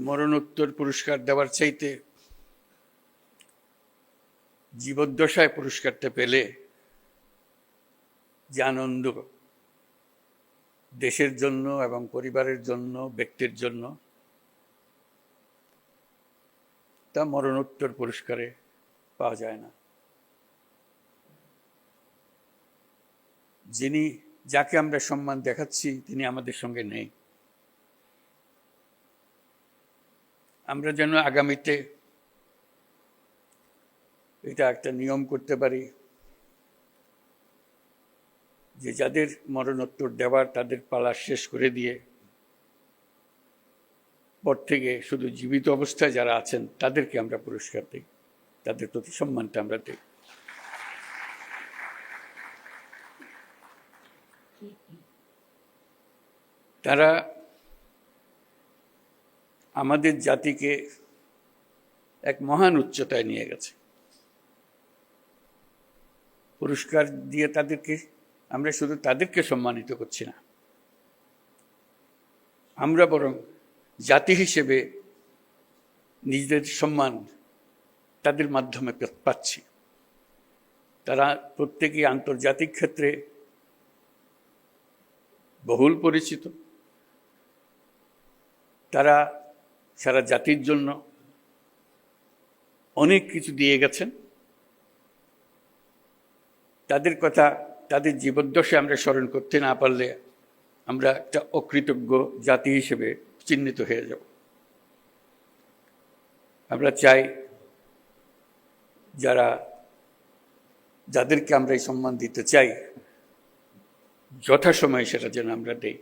মরণোত্তর পুরস্কার দেওয়ার চাইতে জীবদ্দশায় পুরস্কারটা পেলে যে আনন্দ দেশের জন্য এবং পরিবারের জন্য, ব্যক্তির জন্য, তা মরণোত্তর পুরস্কারে পাওয়া যায় না। যিনি, যাকে আমরা সম্মান দেখাচ্ছি, তিনি আমাদের সঙ্গে নেই। আমরা যেন আগামীতে এটা একটা নিয়ম করতে পারি যে যাদের মরণোত্তর দেওয়ার তাদের পালা শেষ করে দিয়ে পর থেকে শুধু জীবিত অবস্থায় যারা আছেন, তাদেরকে আমরা পুরস্কার দিই, তাদের প্রতি সম্মানটা আমরা দিই। তারা আমাদের জাতিকে এক মহান উচ্চতায় নিয়ে গেছে। পুরস্কার দিয়ে তাদেরকে, আমরা শুধু তাদেরকে সম্মানিত করছি না। আমরা বরং জাতি হিসেবে নিজেদের সম্মান তাদের মাধ্যমে পাচ্ছি। তারা প্রত্যেকেই আন্তর্জাতিক ক্ষেত্রে বহুল পরিচিত। তারা সারা জাতির জন্য অনেক কিছু দিয়ে গেছেন। তাদের কথা, তাদের জীবদ্দশায় আমরা স্মরণ করতে না পারলে আমরা একটা অকৃতজ্ঞ জাতি হিসেবে চিহ্নিত হয়ে যাব। আমরা চাই যারা, যাদেরকে আমরা এই সম্মান দিতে চাই, যথাসময়ে সেটা যেন আমরা দেই।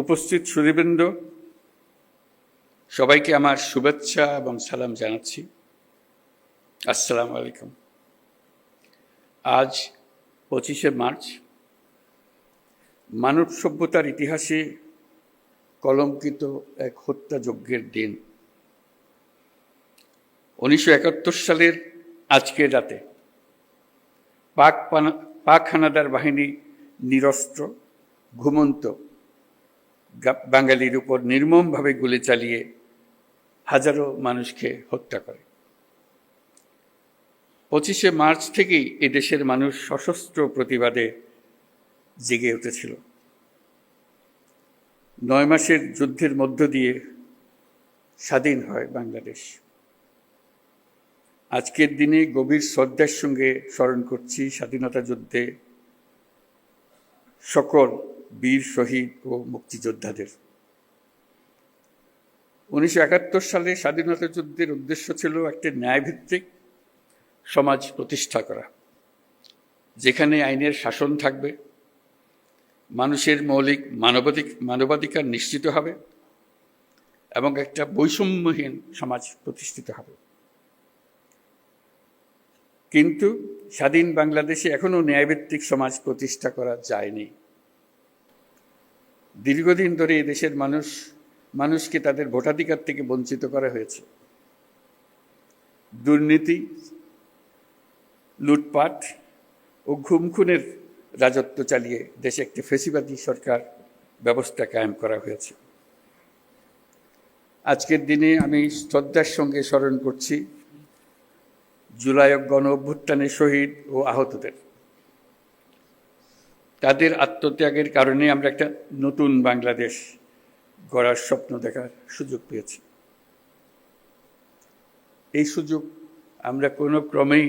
উপস্থিত সুদীবৃন্দ সবাইকে আমার শুভেচ্ছা এবং সালাম জানাচ্ছি। আসসালামু আলাইকুম। আজ পঁচিশে মার্চ। মানব সভ্যতার ইতিহাসে কলঙ্কিত এক হত্যাযজ্ঞের দিন। উনিশশো একাত্তর সালের আজকের রাতে পাক পাক হানাদার বাহিনী নিরস্ত্র, ঘুমন্ত বাঙালির উপর নির্মমভাবে গুলি চালিয়ে হাজারো মানুষকে হত্যা করে। পঁচিশে মার্চ থেকেই এ দেশের মানুষ সশস্ত্র প্রতিবাদে জেগে উঠেছিল। নয় মাসের যুদ্ধের মধ্য দিয়ে স্বাধীন হয় বাংলাদেশ। আজকের দিনে গভীর শ্রদ্ধার সঙ্গে স্মরণ করছি স্বাধীনতা যুদ্ধে সকল বীর শহীদ ও মুক্তিযোদ্ধাদের। উনিশশো একাত্তর সালে স্বাধীনতা যুদ্ধের উদ্দেশ্য ছিল একটি ন্যায়ভিত্তিক সমাজ প্রতিষ্ঠা করা, যেখানে আইনের শাসন থাকবে, মানুষের মৌলিক মানবাধিক, মানবাধিকার নিশ্চিত হবে এবং একটা বৈষম্যহীন সমাজ প্রতিষ্ঠিত হবে। কিন্তু স্বাধীন বাংলাদেশে এখনও ন্যায়ভিত্তিক সমাজ প্রতিষ্ঠা করা যায়নি। দীর্ঘদিন ধরে দেশের মানুষ, মানুষকে তাদের ভোটাধিকার থেকে বঞ্চিত করা হয়েছে। দুর্নীতি, লুটপাট ও ঘুমখুনের রাজত্ব চালিয়ে দেশে একটি ফেসিবাদী সরকার ব্যবস্থা কায়েম করা হয়েছে। আজকের দিনে আমি শ্রদ্ধার সঙ্গে স্মরণ করছি জুলাই গণ অভ্যুত্থানের শহীদ ও আহতদের। তাদের আত্মত্যাগের কারণে আমরা একটা নতুন বাংলাদেশ গড়ার স্বপ্ন দেখার সুযোগ পেয়েছি। এই সুযোগ আমরা কোনো ক্রমেই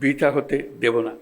বৃথা হতে দেব না।